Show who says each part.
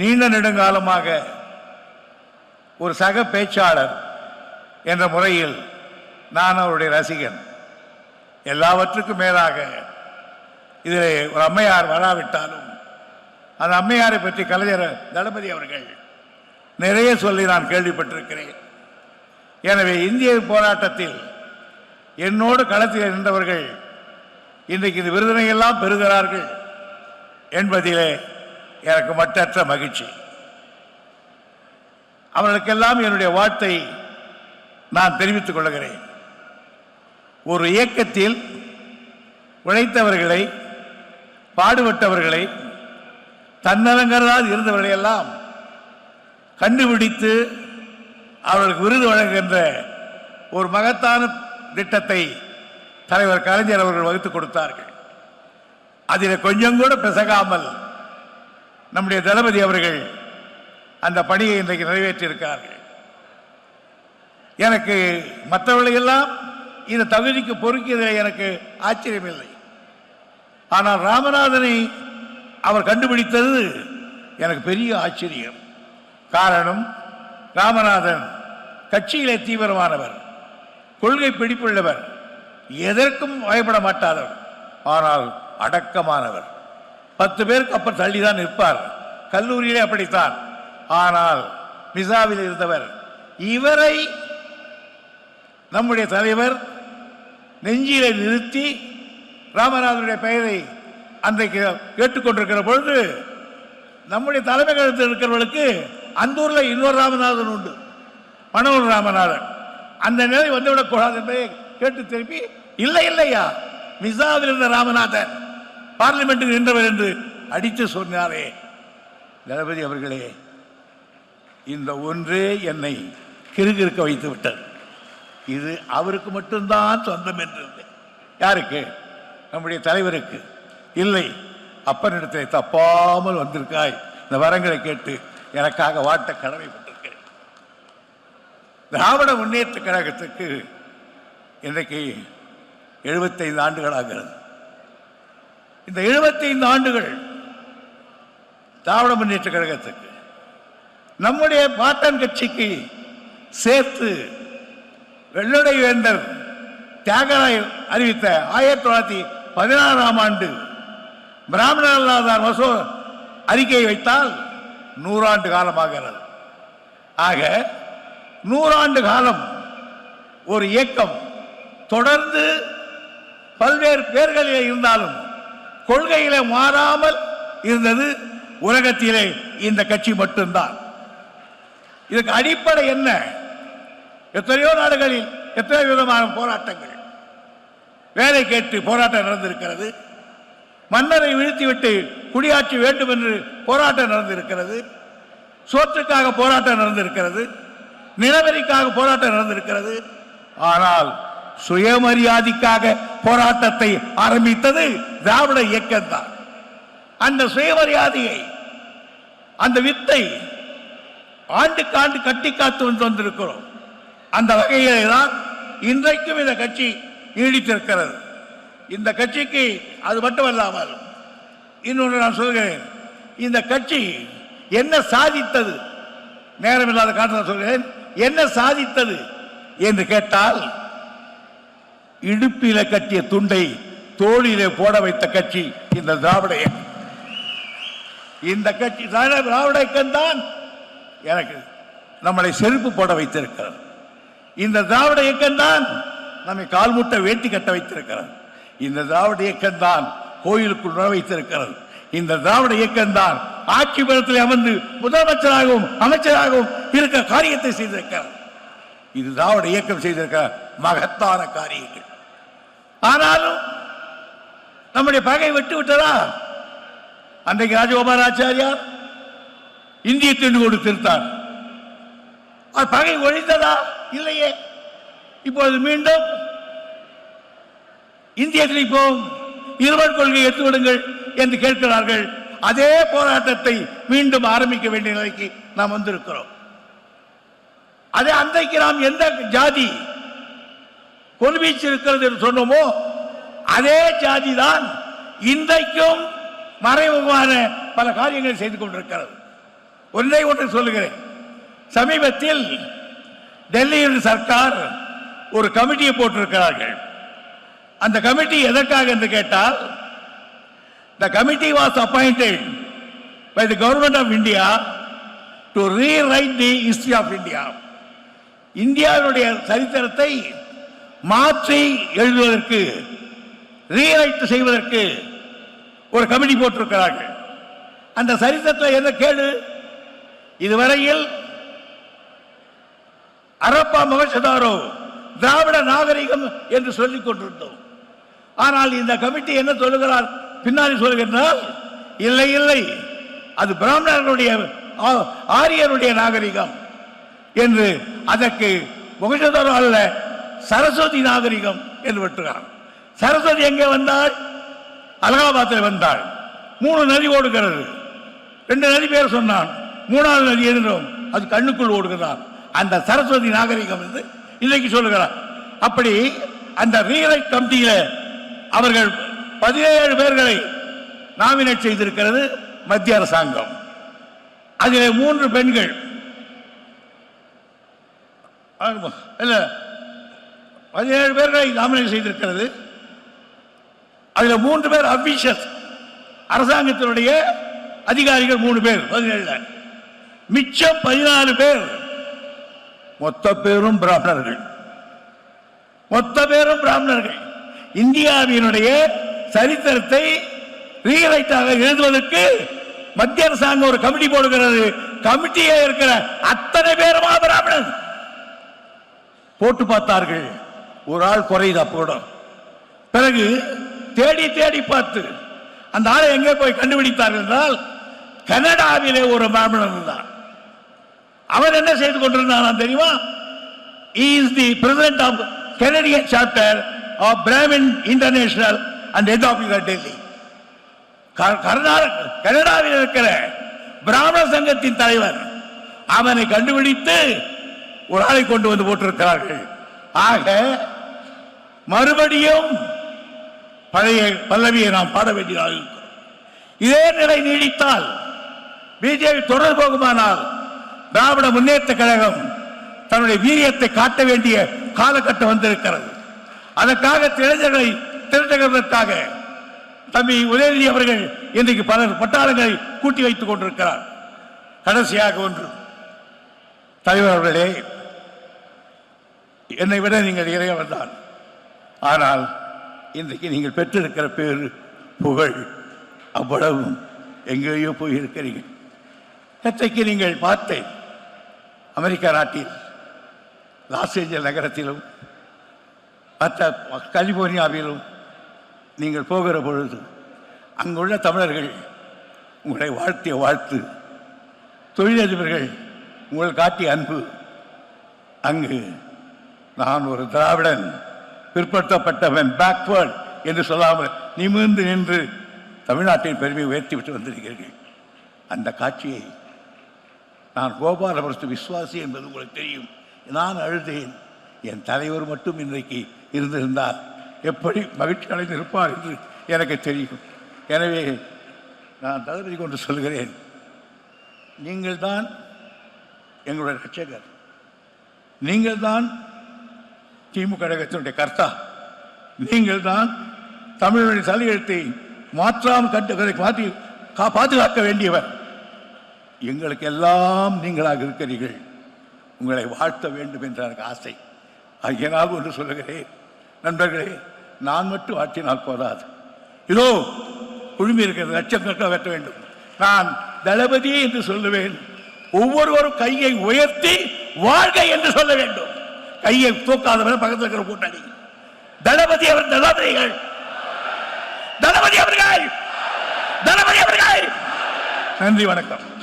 Speaker 1: நீண்ட நெடுங்காலமாக ஒரு சக பேச்சாளர் என்ற முறையில் நான் அவருடைய ரசிகன். எல்லாவற்றுக்கும் மேலாக இதில் ஒரு அம்மையார் வராவிட்டாலும் அந்த அம்மையாரை பற்றி கலைஞர் தளபதி அவர்கள் நிறைய சொல்லி நான் கேள்விப்பட்டிருக்கிறேன். எனவே இந்திய போராட்டத்தில் என்னோடு களத்தில் நின்றவர்கள் இன்றைக்கு இந்த விருதனையெல்லாம் பெறுகிறார்கள் என்பதிலே எனக்கு மற்றற்ற மகிழ்ச்சி. அவர்களுக்கெல்லாம் என்னுடைய வாழ்த்தை நான் தெரிவித்துக் கொள்கிறேன். ஒரு இயக்கத்தில் உழைத்தவர்களை பாடுபட்டவர்களை தன்னலங்கரால் இருந்தவர்களை எல்லாம் கண்டுபிடித்து அவர்களுக்கு விருது வழங்குகின்ற ஒரு மகத்தான திட்டத்தை தலைவர் கலைஞர் அவர்கள் வகுத்துக் கொடுத்தார்கள். அதில் கொஞ்சம் கூட பிசகாமல் நம்முடைய தளபதி அவர்கள் அந்த பணியை இன்றைக்கு நிறைவேற்றியிருக்கிறார்கள். எனக்கு மற்றவர்களையெல்லாம் இந்த தகுதிக்கு பொறுக்கியதில் எனக்கு ஆச்சரியமில்லை. ஆனால் ராமநாதனை அவர் கண்டுபிடித்தது எனக்கு பெரிய ஆச்சரியம். காரணம் ராமநாதன் கட்சியிலே தீவிரமானவர் கொள்கை பிடிப்புள்ளவர் எதற்கும் பயப்பட மாட்டாதவர் ஆனால் அடக்கமானவர். பத்து பேருக்கு அப்ப தள்ளி தான் நிற்பார். கல்லூரியிலே அப்படித்தான். ஆனால் மிசாவில் இருந்தவர் இவரை நம்முடைய தலைவர் நெஞ்சிலே நிறுத்தி ராமநாதனுடைய பெயரை அன்றைக்கு கேட்டுக்கொண்டிருக்கிற பொழுது நம்முடைய தலைமை கழகத்தில் இருக்கிறவர்களுக்கு அந்த ஊரில் இன்னொரு ராமநாதன் உண்டு. மனோர் ராமநாதன். அந்த நிலை வந்துவிடக்கூடாது என்பதை கேட்டு திருப்பி இல்லை இல்லையா? மிசாவில் இருந்த ராமநாதன். பார்லிமெண்ட்டில் நின்றவர் என்று அடித்து சொன்னாரே. தளபதி அவர்களே இந்த ஒன்றே என்னை கிறுகிறுக்க வைத்து விட்டது. இது அவருக்கு மட்டும்தான் சொந்தம் என்று யாருக்கு? நம்முடைய தலைவருக்கு. இல்லை அப்பனிடத்தில் தப்பாமல் வந்திருக்காய். இந்த வரங்களை கேட்டு எனக்காக வாட்ட கடமைப்பட்டிருக்கிறேன். திராவிட முன்னேற்ற கழகத்துக்கு இன்றைக்கு எழுபத்தைந்து ஆண்டுகள் ஆகிறது இந்த எழுபத்தைந்து ஆண்டுகள் திராவிட முன்னேற்ற கழகத்துக்கு நம்முடைய பாட்டன் கட்சிக்கு சேர்த்து வெள்ளடை வேந்தர் தியாகராய் அறிவித்த ஆயிரத்தி தொள்ளாயிரத்தி பதினாறாம் ஆண்டு பிராமணர் மசோ அறிக்கையை வைத்தால் நூறாண்டு காலமாகிறது. ஆக நூறாண்டு காலம் ஒரு இயக்கம் தொடர்ந்து பல்வேறு பேர்களிலே இருந்தாலும் கொள்கையில மாறாமல் இருந்தது உலகத்திலே இந்த கட்சி மட்டும்தான். இதுக்கு அடிப்படை என்ன? எத்தனையோ நாடுகளில் எத்தனை விதமான போராட்டங்கள். வேலை கேட்டு போராட்டம் நடந்திருக்கிறது. மன்னரை வீழ்த்திவிட்டு குடியாட்சி வேண்டும் என்று போராட்டம் நடந்திருக்கிறது. சோற்றுக்காக போராட்டம் நடந்திருக்கிறது. நிலவரிக்காக போராட்டம் நடந்திருக்கிறது. ஆனால் சுயமரியாதைக்காக போராட்டத்தை ஆரம்பித்தது திராவிட இயக்கம் தான் அந்த சுயமரியாதையை அந்த வித்தை ஆண்டுக்கு ஆண்டு கட்டி காத்து வந்து வந்திருக்கிறோம். அந்த வகையிலே தான் இன்றைக்கும் இந்த கட்சி நீடித்திருக்கிறது. இந்த கட்சிக்கு அது மட்டுமல்லாமல் இன்னொன்று நான் சொல்கிறேன். இந்த கட்சி என்ன சாதித்தது? நேரமில்லாத காரணம் சொல்கிறேன். என்ன சாதித்தது? என்று கேட்டால் இடுப்பில கட்டிய துண்டை தோளிலே போட வைத்த கட்சி இந்த திராவிட இந்த கட்சி திராவிட திராவிட இயக்கம் தான்? எனக்கு நம்மளை செருப்பு போட வைத்திருக்கிறது. இந்த திராவிட இயக்கம் தான் நம்மை கால்முட்டை வேட்டி கட்ட வைத்திருக்கிறது. இந்த திராவிட இயக்கம் தான் கோயிலுக்குள் நுழ வைத்திருக்கிறது. இந்த திராவிட இயக்கம் தான் ஆட்சி பலத்தில் அமர்ந்து முதலமைச்சராகவும் அமைச்சராகவும் இருக்க காரியத்தை செய்திருக்கிறார் இது திராவிட இயக்கம் செய்திருக்கிற மகத்தான காரியங்கள். ஆனாலும் நம்முடைய பகை விட்டு விட்டதா? அன்றைக்கு ராஜகோபால் ஆச்சாரியார் இந்திய திண்டு கொடுத்திருத்தார் அது பகை ஒழிந்ததா இல்லையே. இப்பொழுது மீண்டும் இந்தியத்தில் இப்போ இருவர் கொள்கை எடுத்துவிடுங்கள் என்று கேட்கிறார்கள். அதே போராட்டத்தை மீண்டும் ஆரம்பிக்க வேண்டிய நிலைக்கு நாம் வந்திருக்கிறோம். அதே அன்றைக்கு நாம் எந்த ஜாதி கொள்வீச்சு இருக்கிறது என்று சொன்னோமோ அதே ஜாதி தான் இன்றைக்கும் மறைமுகமான பல காரியங்களை செய்து கொண்டிருக்கிறது. ஒன்றை ஒன்று சொல்லுகிறேன். சமீபத்தில் டெல்லியில் சர்க்கார் ஒரு கமிட்டியை போட்டிருக்கிறார்கள். அந்த கமிட்டி எதற்காக என்று கேட்டால் the committee was appointed by the government of India to rewrite the history of India இந்தியாவினுடைய சரித்திரத்தை மாற்றி எழுதுவதற்கு ரீரைட் செய்வதற்கு ஒரு கமிட்டி போட்டிருக்கிறார்கள் அந்த சரித்திரத்தில் என்ன கேடு இதுவரையில் அரப்பா மகசதாரோ திராவிட நாகரிகம் என்று சொல்லிக் கொண்டிருந்தோம். ஆனால் இந்த கமிட்டி என்ன சொல்லுகிறார்? பின்னாடி சொல்லுகின்றால் இல்லை இல்லை அது பிராமணர்களுடைய ஆ- ஆரியருடைய நாகரிகம் என்று அதற்கு முகசதாரோ அல்ல சரஸ்வதி நாகரிகம் என்று விட்டுகிறார். சரஸ்வதி எங்கே வந்தாள்? அலகாபாத்தில் வந்தாள். மூணு நதி ஓடுகிறது. ரெண்டு நதி பேர் சொன்னான். மூணாவது நதி என்றும் அது கண்ணுக்குள் ஓடுகிறான். அந்த சரஸ்வதி நாகரிகம் வந்து இன்னைக்கு சொல்லுகிறார். அப்படி அந்த ரீரைட் கமிட்டியில அவர்கள் பதினேழு பேர்களை நாமினேட் செய்திருக்கிறது மத்திய அரசாங்கம். அதில் மூன்று பெண்கள். ஆமா, பதினேழு பேர்களை நாமினேட் செய்திருக்கிறது. அதுல மூன்று பேர் அபிஷஸ் அரசாங்கத்தினுடைய அதிகாரிகள் மூணு பேர் பதினேழு மிச்சம் பதினாலு பேர். மொத்த பேரும் பிராமணர்கள். மொத்த பேரும் பிராமணர்கள். இந்தியாவினுடைய சரித்திரத்தை ரீரைட்டாக எழுதுவதற்கு மத்திய அரசாங்கம் ஒரு கமிட்டி போடுகிறது. கமிட்டியே இருக்கிற அத்தனை பேருமா பிராமணன்? போட்டு பார்த்தார்கள். ஒரு ஆள் குறையுது அப்போட பிறகு தேடி தேடி பார்த்து அந்த ஆளை எங்கே போய் கண்டுபிடித்தார்கள் என்றால் கனடாவிலே ஒரு பிராமணன் இருந்தான் அவர் என்ன செய்து கொண்டிருந்தான் தெரியுமா? Is the president of Canadian chapter of Brahmin international and head office Delhi Karnataka கனடாவில் இருக்கிற பிராமண சங்கத்தின் தலைவர் அவனை கண்டுபிடித்து ஒரு ஆளை கொண்டு வந்து போட்டிருக்கிறார்கள். ஆக மறுபடியும் பழைய பல்லவியை நாம் பாட வேண்டியதாக இருக்கிறோம் இதே நிலை நீடித்தால் பிஜேபி தொடர் போகுமானால் திராவிட முன்னேற்ற கழகம் தன்னுடைய வீரியத்தை காட்ட வேண்டிய காலகட்டம் வந்திருக்கிறது. அதற்காக இளைஞர்களை திரட்டுகிறதற்காக தம்பி உதயநிதி அவர்கள் இன்றைக்கு பலர் பட்டாளங்களை கூட்டி வைத்துக் கொண்டிருக்கிறார். கடைசியாக ஒன்று. தலைவர் அவர்களே என்னை விட நீங்கள் இறையவர் தான் ஆனால் இன்றைக்கு நீங்கள் பெற்றிருக்கிற பேர் புகழ். அவ்வளவும் எங்கேயோ போயிருக்கிறீங்க. நேற்றைக்கு நீங்கள் பார்த்தேன் அமெரிக்கா நாட்டில் லாஸ் ஏஞ்சல் நகரத்திலும் மற்ற கலிபோர்னியாவிலும் நீங்கள் போகிற பொழுது அங்குள்ள தமிழர்கள் உங்களை வாழ்த்திய வாழ்த்து தொழிலதிபர்கள் உங்கள் காட்டிய அன்பு. அங்கு நான் ஒரு திராவிடன் பிற்படுத்தப்பட்டவன் பேக்வேர்ட் என்று சொல்லாமல் நிமிர்ந்து நின்று தமிழ்நாட்டின் பெருமையை உயர்த்தி விட்டு வந்திருக்கிறீர்கள். அந்த காட்சியை நான் கோபாலபுரத்து விஸ்வாசி என்பது உங்களுக்கு தெரியும். நான் அழுதேன். என் தலைவர் மட்டும் இன்றைக்கு இருந்திருந்தால் எப்படி மகிழ்ச்சி அடைந்திருப்பார் என்று எனக்கு தெரியும். எனவே நான் தளபதி கொண்டு சொல்கிறேன். நீங்கள் தான் எங்களுடைய ரட்சகர். நீங்கள் தான் திமுக கழகத்தினுடைய கர்த்தா. நீங்கள் தான் தமிழுடைய தலையெழுத்தை மாற்றாமல் கட்டு மாற்றி கா- பாதுகாக்க வேண்டியவர். எங்களுக்கு எல்லாம் நீங்களாக இருக்கிறீர்கள். உங்களை வாழ்த்த வேண்டும் என்ற எனக்கு ஆசை. ஆகியனால் ஒன்று சொல்லுகிறேன். நண்பர்களே நான் மட்டும் ஆற்றினால் போதாது. இதோ குழுமி இருக்கிறது லட்சக்கணக்காக வெட்ட வேண்டும். நான் தளபதி என்று சொல்லுவேன். ஒவ்வொருவரும் கையை உயர்த்தி வாழ்க என்று சொல்ல வேண்டும். கையை தூக்காதவரை பக்கத்தில் இருக்கிற கூட்டாளி. தளபதி அவர் தளபதிகள் தளபதி அவர்கள். தளபதி அவர்கள். நன்றி வணக்கம்.